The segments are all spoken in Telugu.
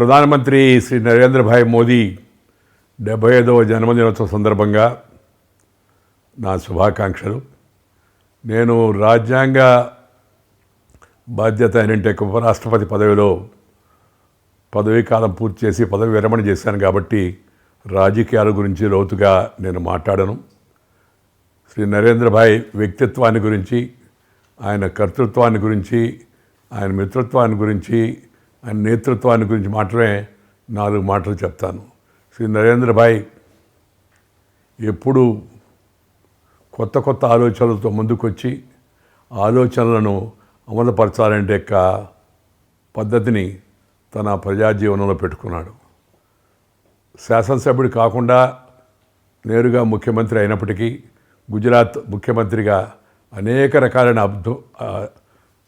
ప్రధానమంత్రి శ్రీ నరేంద్రభాయ్ మోదీ డెబ్బై ఐదవ జన్మదినోత్సవం సందర్భంగా నా శుభాకాంక్షలు. నేను రాజ్యాంగ బాధ్యత అయినంటే ఉపరాష్ట్రపతి పదవిలో పదవీ కాలం పూర్తి చేసి పదవి విరమణ చేశాను కాబట్టి రాజకీయాల గురించి లోతుగా నేను మాట్లాడను. శ్రీ నరేంద్రభాయ్ వ్యక్తిత్వాన్ని గురించి ఆయన కర్తృత్వాన్ని గురించి ఆయన మిత్రత్వాన్ని గురించి ఆయన నేతృత్వాన్ని గురించి మాత్రమే నాలుగు మాటలు చెప్తాను. శ్రీ నరేంద్రభాయ్ ఎప్పుడు కొత్త కొత్త ఆలోచనలతో ముందుకొచ్చి ఆలోచనలను అమలుపరచాలంటే యొక్క పద్ధతిని తన ప్రజా జీవనంలో పెట్టుకున్నాడు. శాసనసభ్యుడు కాకుండా నేరుగా ముఖ్యమంత్రి అయినప్పటికీ గుజరాత్ ముఖ్యమంత్రిగా అనేక రకాలైన అబ్దు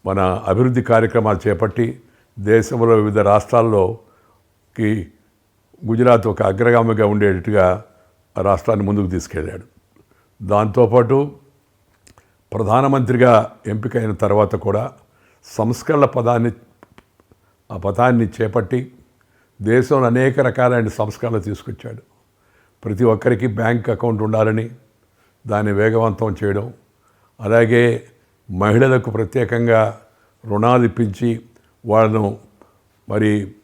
మన అభివృద్ధి కార్యక్రమాలు చేపట్టి దేశంలో వివిధ రాష్ట్రాల్లోకి గుజరాత్ ఒక అగ్రగామిగా ఉండేటట్టుగా ఆ రాష్ట్రాన్ని ముందుకు తీసుకెళ్ళాడు. దాంతోపాటు ప్రధానమంత్రిగా ఎంపికైన తర్వాత కూడా సంస్కరణ పదాన్ని ఆ పదాన్ని చేపట్టి దేశంలో అనేక రకాలైన సంస్కరణలు తీసుకొచ్చాడు. ప్రతి ఒక్కరికి బ్యాంక్ అకౌంట్ ఉండాలని దాన్ని వేగవంతం చేయడం అలాగే మహిళలకు ప్రత్యేకంగా రుణాలు ఇప్పించి వాళ్ళను మరి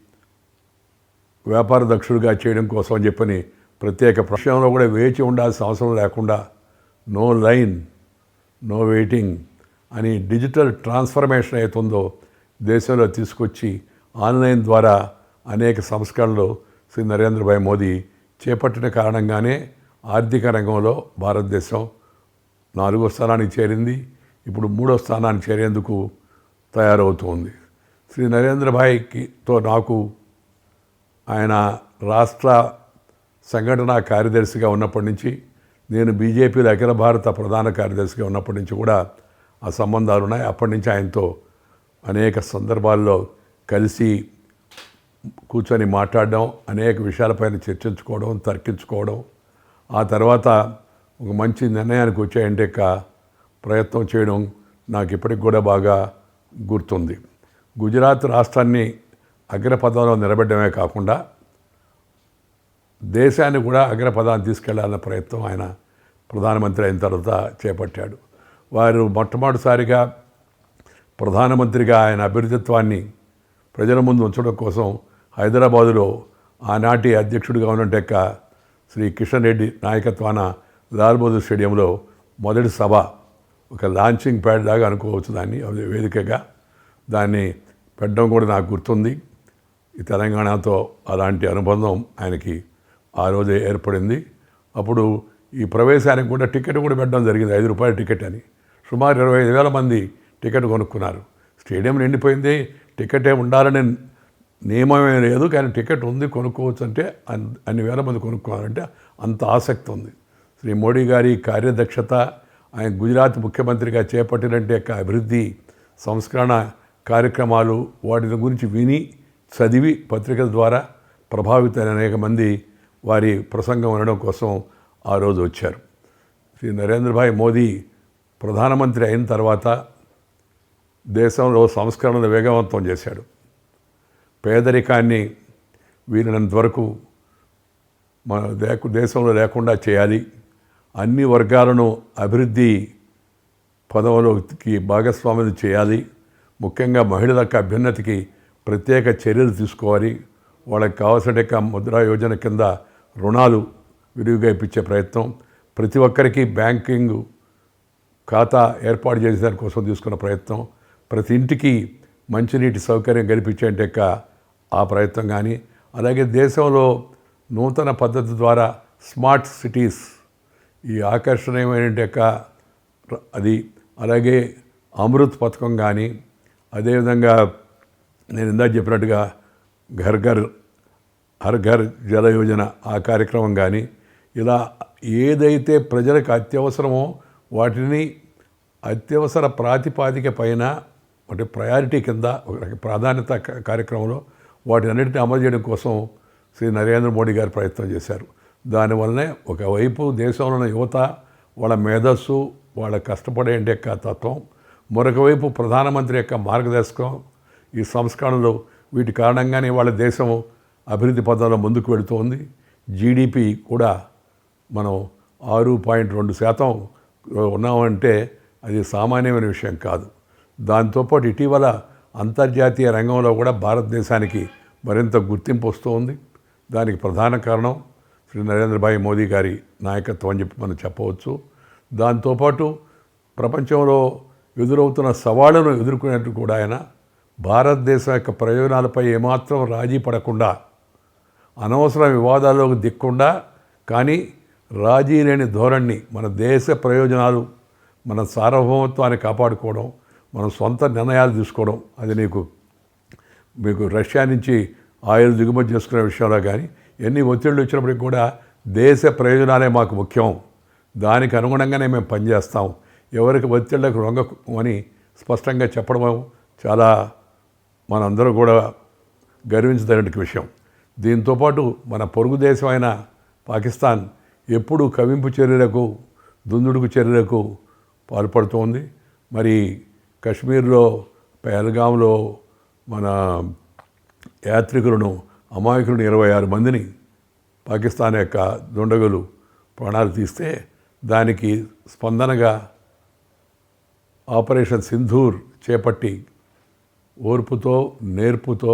వ్యాపార దక్షుడిగా చేయడం కోసం అని చెప్పని ప్రత్యేక ప్రశ్నలో కూడా వేచి ఉండాల్సిన అవసరం లేకుండా నో లైన్ నో వెయిటింగ్ అని డిజిటల్ ట్రాన్స్ఫర్మేషన్ అవుతుందో దేశంలో తీసుకొచ్చి ఆన్లైన్ ద్వారా అనేక సంస్కరణలు శ్రీ నరేంద్రభాయ్ మోదీ చేపట్టిన కారణంగానే ఆర్థిక రంగంలో భారతదేశం నాలుగో స్థానానికి చేరింది. ఇప్పుడు మూడో స్థానానికి చేరేందుకు తయారవుతోంది. శ్రీ నరేంద్రభాయ్కితో నాకు ఆయన రాష్ట్ర సంఘటన కార్యదర్శిగా ఉన్నప్పటి నుంచి నేను బీజేపీలో అఖిల భారత ప్రధాన కార్యదర్శిగా ఉన్నప్పటి నుంచి కూడా ఆ సంబంధాలు ఉన్నాయి. అప్పటి నుంచి ఆయనతో అనేక సందర్భాల్లో కలిసి కూర్చొని మాట్లాడడం అనేక విషయాలపైన చర్చించుకోవడం తర్కించుకోవడం ఆ తర్వాత ఒక మంచి నిర్ణయానికి వచ్చాయంటే ప్రయత్నం చేయడం నాకు ఇప్పటికి కూడా బాగా గుర్తుంది. గుజరాత్ రాష్ట్రాన్ని అగ్రపదంలో నిలబెట్టడమే కాకుండా దేశాన్ని కూడా అగ్రపదాన్ని తీసుకెళ్ళాలన్న ప్రయత్నం ఆయన ప్రధానమంత్రి అయిన తర్వాత చేపట్టాడు. వారు మొట్టమొదటిసారిగా ప్రధానమంత్రిగా ఆయన అభివృద్ధిత్వాన్ని ప్రజల ముందు ఉంచడం కోసం హైదరాబాదులో ఆనాటి అధ్యక్షుడిగా ఉన్నట్టెక్క శ్రీ కిషన్ రెడ్డి నాయకత్వాన లాల్ బహదూర్ స్టేడియంలో మొదటి సభ ఒక లాంచింగ్ ప్యాడ్ లాగా అనుకోవచ్చు దాన్ని వేదికగా. దాన్ని పెట్టడం కూడా నాకు గుర్తుంది. ఈ తెలంగాణతో అలాంటి అనుబంధం ఆయనకి ఆ రోజే ఏర్పడింది. అప్పుడు ఈ ప్రవేశానికి కూడా టికెట్ కూడా పెట్టడం జరిగింది. ఐదు రూపాయల టికెట్ అని. సుమారు ఇరవై ఐదు వేల మంది టికెట్ కొనుక్కున్నారు. స్టేడియం నిండిపోయింది. టికెట్ ఏమి ఉండాలని నియమమే లేదు. కానీ టికెట్ ఉంది కొనుక్కోవచ్చు అంటే అన్ని వేల మంది కొనుక్కోవాలంటే అంత ఆసక్తి ఉంది. శ్రీ మోడీ గారి కార్యదక్షత ఆయన గుజరాత్ ముఖ్యమంత్రిగా చేపట్టినట్టు యొక్క అభివృద్ధి సంస్కరణ కార్యక్రమాలు వాటి గురించి విని చదివి పత్రికల ద్వారా ప్రభావితమైన అనేక మంది వారి ప్రసంగం వినడం కోసం ఆ రోజు వచ్చారు. శ్రీ నరేంద్రభాయ్ మోదీ ప్రధానమంత్రి అయిన తర్వాత దేశంలో సంస్కరణను వేగవంతం చేశాడు. పేదరికాన్ని వీలైనంత వరకు మన దేశంలో లేకుండా చేయాలి. అన్ని వర్గాలను అభివృద్ధి పదవులోకి భాగస్వామ్యం చేయాలి. ముఖ్యంగా మహిళల యొక్క అభ్యున్నతికి ప్రత్యేక చర్యలు తీసుకోవాలి. వాళ్ళకి కావాల్సిన ముద్రా యోజన కింద రుణాలు విరివిగా ఇప్పించే ప్రయత్నం. ప్రతి ఒక్కరికి బ్యాంకింగ్ ఖాతా ఏర్పాటు చేసే దానికోసం తీసుకున్న ప్రయత్నం. ప్రతి ఇంటికి మంచినీటి సౌకర్యం కల్పించేంటే ఆ ప్రయత్నం కానీ అలాగే దేశంలో నూతన పద్ధతి ద్వారా స్మార్ట్ సిటీస్ ఈ ఆకర్షణీయమైన యొక్క అది అలాగే అమృత్ పథకం కానీ అదేవిధంగా నేను ఇందాక చెప్పినట్టుగా ఘర్ ఘర్ హర్ ఘర్ జల యోజన ఆ కార్యక్రమం కానీ ఇలా ఏదైతే ప్రజలకు అత్యవసరమో వాటిని అత్యవసర ప్రాతిపాదిక పైన అంటే ప్రయారిటీ కింద ఒక ప్రాధాన్యత క- కార్యక్రమంలో వాటినన్నిటిని అమలు చేయడం కోసం శ్రీ నరేంద్ర మోడీ గారు ప్రయత్నం చేశారు. దానివల్లనే ఒకవైపు దేశంలో ఉన్న యువత వాళ్ళ మేధస్సు వాళ్ళ కష్టపడే యొక్క తత్వం మరొక వైపు ప్రధానమంత్రి యొక్క మార్గదర్శకం ఈ సంస్కరణలు వీటి కారణంగానే వాళ్ళ దేశం అభివృద్ధి పదంలో ముందుకు వెళుతోంది. జీడిపి కూడా మనం ఆరు పాయింట్ రెండు శాతం ఉన్నామంటే అది సామాన్యమైన విషయం కాదు. దాంతోపాటు ఇటీవల అంతర్జాతీయ రంగంలో కూడా భారతదేశానికి మరింత గుర్తింపు వస్తుంది. దానికి ప్రధాన కారణం శ్రీ నరేంద్రభాయ్ మోదీ గారి నాయకత్వం అని చెప్పి మనం చెప్పవచ్చు. దాంతోపాటు ప్రపంచంలో ఎదురవుతున్న సవాళ్ళను ఎదుర్కొనేట్టు కూడా ఆయన భారతదేశం యొక్క ప్రయోజనాలపై ఏమాత్రం రాజీ పడకుండా అనవసర వివాదాల్లోకి దిక్కుండా కానీ రాజీ లేని ధోరణి మన దేశ ప్రయోజనాలు మన సార్వభౌమత్వాన్ని కాపాడుకోవడం మన సొంత నిర్ణయాలు తీసుకోవడం అది నీకు మీకు రష్యా నుంచి ఆయిల్ దిగుమతి చేసుకునే విషయంలో కానీ ఎన్ని ఒత్తిళ్ళు వచ్చినప్పటికి కూడా దేశ ప్రయోజనాలే మాకు ముఖ్యం. దానికి అనుగుణంగానే మేము పనిచేస్తాం. ఎవరికి ఒత్తిళ్ళకు రొంగమని స్పష్టంగా చెప్పడం చాలా మనందరూ కూడా గర్వించదగిన విషయం. దీంతోపాటు మన పొరుగు దేశమైన పాకిస్తాన్ ఎప్పుడూ కవింపు చర్యలకు దుందుడుకు చర్యలకు పాల్పడుతోంది. మరి కశ్మీర్లో పెహల్గాంలో మన యాత్రికులను అమాయకులను ఇరవై ఆరు మందిని పాకిస్తాన్ యొక్క దుండగులు ప్రాణాలు తీస్తే దానికి స్పందనగా ఆపరేషన్ సింధూర్ చేపట్టి ఓర్పుతో నేర్పుతో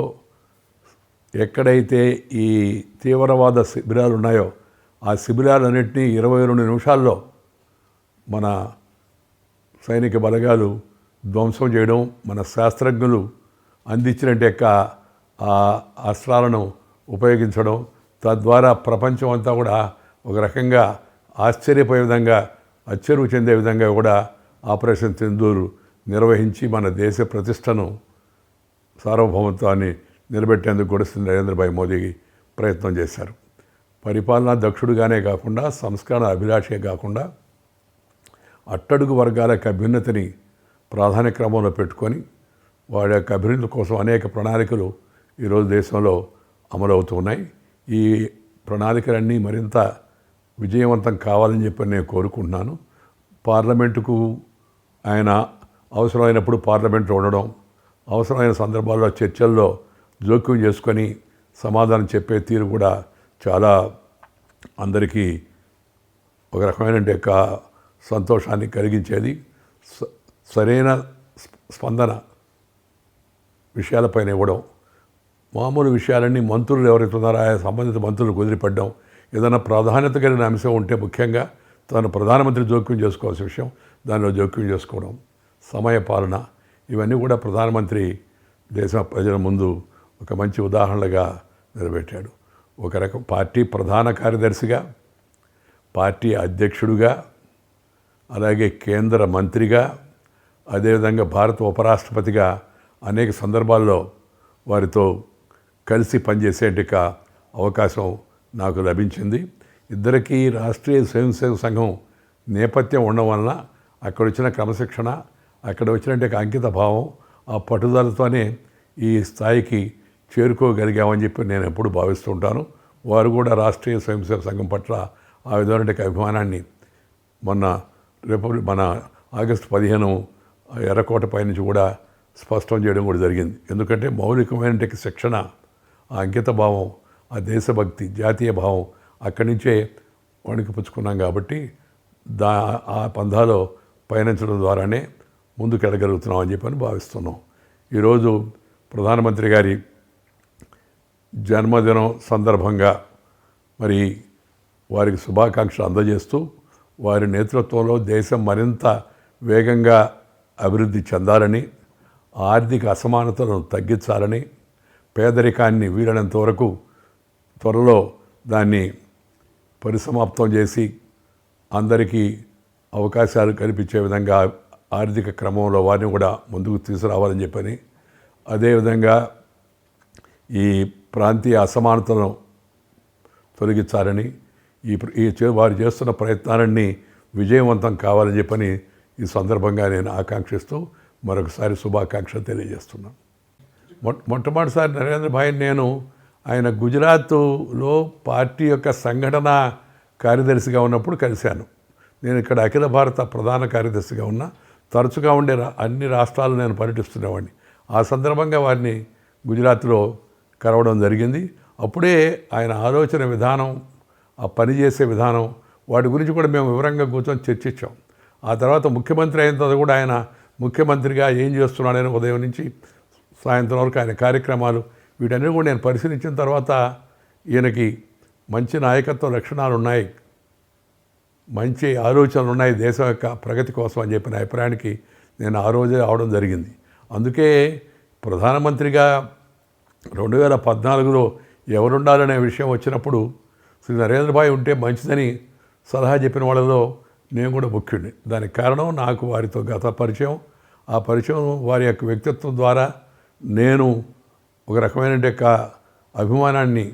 ఎక్కడైతే ఈ తీవ్రవాద శిబిరాలు ఉన్నాయో ఆ శిబిరాలన్నింటినీ ఇరవై రెండు నిమిషాల్లో మన సైనిక బలగాలు ధ్వంసం చేయడం మన శాస్త్రజ్ఞులు అందించినట్టు యొక్క ఆ అస్త్రాలను ఉపయోగించడం తద్వారా ప్రపంచం అంతా కూడా ఒక రకంగా ఆశ్చర్యపోయే విధంగా అచ్చరువు చెందే విధంగా కూడా ఆపరేషన్ సింధూరు నిర్వహించి మన దేశ ప్రతిష్టను సార్వభౌమత్వాన్ని నిలబెట్టేందుకు కూడా నరేంద్రభాయ్ మోదీ ప్రయత్నం చేశారు. పరిపాలనా దక్షుడుగానే కాకుండా సంస్కరణ అభిలాషే కాకుండా అట్టడుగు వర్గాల అభ్యున్నతిని ప్రాధాన్య క్రమంలో పెట్టుకొని వాడి యొక్క అభివృద్ధి కోసం అనేక ప్రణాళికలు ఈరోజు దేశంలో అమలవుతున్నాయి. ఈ ప్రణాళికలన్నీ మరింత విజయవంతం కావాలని చెప్పి నేను కోరుకుంటున్నాను. పార్లమెంటుకు ఆయన అవసరమైనప్పుడు పార్లమెంట్లో ఉండడం అవసరమైన సందర్భాల్లో చర్చల్లో జోక్యం చేసుకొని సమాధానం చెప్పే తీరు కూడా చాలా అందరికీ ఒక రకమైన యొక్క సంతోషాన్ని కలిగించేది. స- సరైన స్ప- స్పందన విషయాలపైన ఇవ్వడం. మామూలు విషయాలన్నీ మంత్రులు ఎవరైతున్నారో ఆయా సంబంధిత మంత్రులు కుదిరిపడ్డం ఏదైనా ప్రాధాన్యత కలిగిన అంశం ఉంటే ముఖ్యంగా తను ప్రధానమంత్రి జోక్యం చేసుకోవాల్సిన విషయం. దానిలో జోక్యం చేసుకోవడం సమయ పాలన ఇవన్నీ కూడా ప్రధానమంత్రి దేశ ప్రజల ముందు ఒక మంచి ఉదాహరణగా నిలబెట్టాడు. ఒక రకం పార్టీ ప్రధాన కార్యదర్శిగా పార్టీ అధ్యక్షుడిగా అలాగే కేంద్ర మంత్రిగా అదేవిధంగా భారత ఉపరాష్ట్రపతిగా అనేక సందర్భాల్లో వారితో కలిసి పనిచేసేటిక అవకాశం నాకు లభించింది. ఇద్దరికీ రాష్ట్రీయ స్వయం సేవక సంఘం నేపథ్యం ఉండడం వలన అక్కడ వచ్చిన క్రమశిక్షణ అక్కడ వచ్చినట్టు అంకిత భావం ఆ పట్టుదలతోనే ఈ స్థాయికి చేరుకోగలిగామని చెప్పి నేను ఎప్పుడు భావిస్తుంటాను వారు కూడా రాష్ట్రీయ స్వయంసేవ సంఘం పట్ల ఆ విధమైన అభిమానాన్ని మొన్న రిపబ్లిక్ మన ఆగస్టు పదిహేను ఎర్రకోట పై నుంచి కూడా స్పష్టం చేయడం కూడా జరిగింది. ఎందుకంటే మౌలికమైన శిక్షణ ఆ అంకిత భావం ఆ దేశభక్తి జాతీయ భావం అక్కడి నుంచే వణికిపుచ్చుకున్నాం కాబట్టి దా ఆ పంధాలో పయనించడం ద్వారానే ముందుకెళ్ళగలుగుతున్నాం అని చెప్పని భావిస్తున్నాం. ఈరోజు ప్రధానమంత్రి గారి జన్మదినం సందర్భంగా మరి వారికి శుభాకాంక్షలు అందజేస్తూ వారి నేతృత్వంలో దేశం మరింత వేగంగా అభివృద్ధి చెందాలని ఆర్థిక అసమానతలను తగ్గించాలని పేదరికాన్ని వీలైనంత వరకు త్వరలో దాన్ని పరిసమాప్తం చేసి అందరికీ అవకాశాలు కల్పించే విధంగా ఆర్థిక క్రమంలో వారిని కూడా ముందుకు తీసుకురావాలని చెప్పని అదేవిధంగా ఈ ప్రాంతీయ అసమానతలను తొలగించాలని ఈ ప్ర- ఈ వారు చేస్తున్న ప్రయత్నాలన్నీ విజయవంతం కావాలని చెప్పని ఈ సందర్భంగా నేను ఆకాంక్షిస్తూ మరొకసారి శుభాకాంక్ష తెలియజేస్తున్నాను. మొ- మొట్టమొదటిసారి నరేంద్ర భాయ్ నేను ఆయన గుజరాత్లో పార్టీ యొక్క సంఘటన కార్యదర్శిగా ఉన్నప్పుడు కలిశాను. నేను ఇక్కడ అఖిల భారత ప్రధాన కార్యదర్శిగా ఉన్నా తరచుగా ఉండే రా- అన్ని రాష్ట్రాలు నేను పర్యటిస్తున్నవాడిని ఆ సందర్భంగా వారిని గుజరాత్లో కలవడం జరిగింది. అప్పుడే ఆయన ఆలోచన విధానం ఆ పని చేసే విధానం వాటి గురించి కూడా మేము వివరంగా కూర్చొని చర్చించాం. ఆ తర్వాత ముఖ్యమంత్రి అయిన తర్వాత కూడా ఆయన ముఖ్యమంత్రిగా ఏం చేస్తున్నాడని ఉదయం నుంచి సాయంత్రం వరకు ఆయన కార్యక్రమాలు వీటన్నీ కూడా నేను పరిశీలించిన తర్వాత ఈయనకి మంచి నాయకత్వ లక్షణాలు ఉన్నాయి మంచి ఆలోచనలు ఉన్నాయి దేశం యొక్క ప్రగతి కోసం అని చెప్పిన అభిప్రాయానికి నేను ఆ రోజే అవడం జరిగింది. అందుకే ప్రధానమంత్రిగా రెండు వేల పద్నాలుగులో ఎవరుండాలనే విషయం వచ్చినప్పుడు శ్రీ నరేంద్రభాయ్ ఉంటే మంచిదని సలహా చెప్పిన వాళ్ళలో నేను కూడా ముఖ్యుడిని. దానికి కారణం నాకు వారితో గత పరిచయం. ఆ పరిచయం వారి యొక్క వ్యక్తిత్వం ద్వారా నేను ఒక రకమైన యొక్క అభిమానాన్ని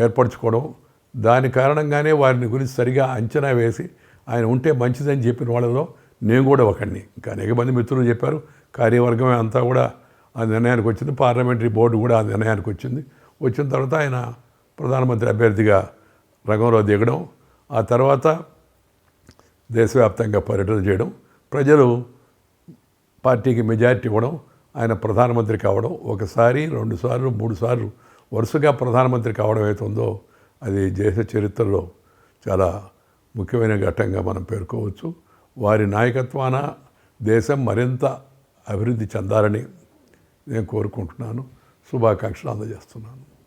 ఏర్పరచుకోవడం దాని కారణంగానే వారిని గురించి సరిగా అంచనా వేసి ఆయన ఉంటే మంచిదని చెప్పిన వాళ్ళలో నేను కూడా ఒకడిని. ఇంకా అనేక మంది మిత్రులు చెప్పారు కార్యవర్గమే అంతా కూడా ఆ నిర్ణయానికి వచ్చింది. పార్లమెంటరీ బోర్డు కూడా ఆ నిర్ణయానికి వచ్చింది. వచ్చిన తర్వాత ఆయన ప్రధానమంత్రి అభ్యర్థిగా రంగంలో దిగడం ఆ తర్వాత దేశవ్యాప్తంగా పర్యటన చేయడం ప్రజలు పార్టీకి మెజారిటీ ఇవ్వడం ఆయన ప్రధానమంత్రి కావడం ఒకసారి రెండుసార్లు మూడు సార్లు వరుసగా ప్రధానమంత్రి కావడం అవుతుందో అది దేశ చరిత్రలో చాలా ముఖ్యమైన ఘట్టంగా మనం పేర్కోవచ్చు. వారి నాయకత్వాన దేశం మరింత అభివృద్ధి చెందాలని నేను కోరుకుంటున్నాను. శుభాకాంక్షలు అందజేస్తున్నాను.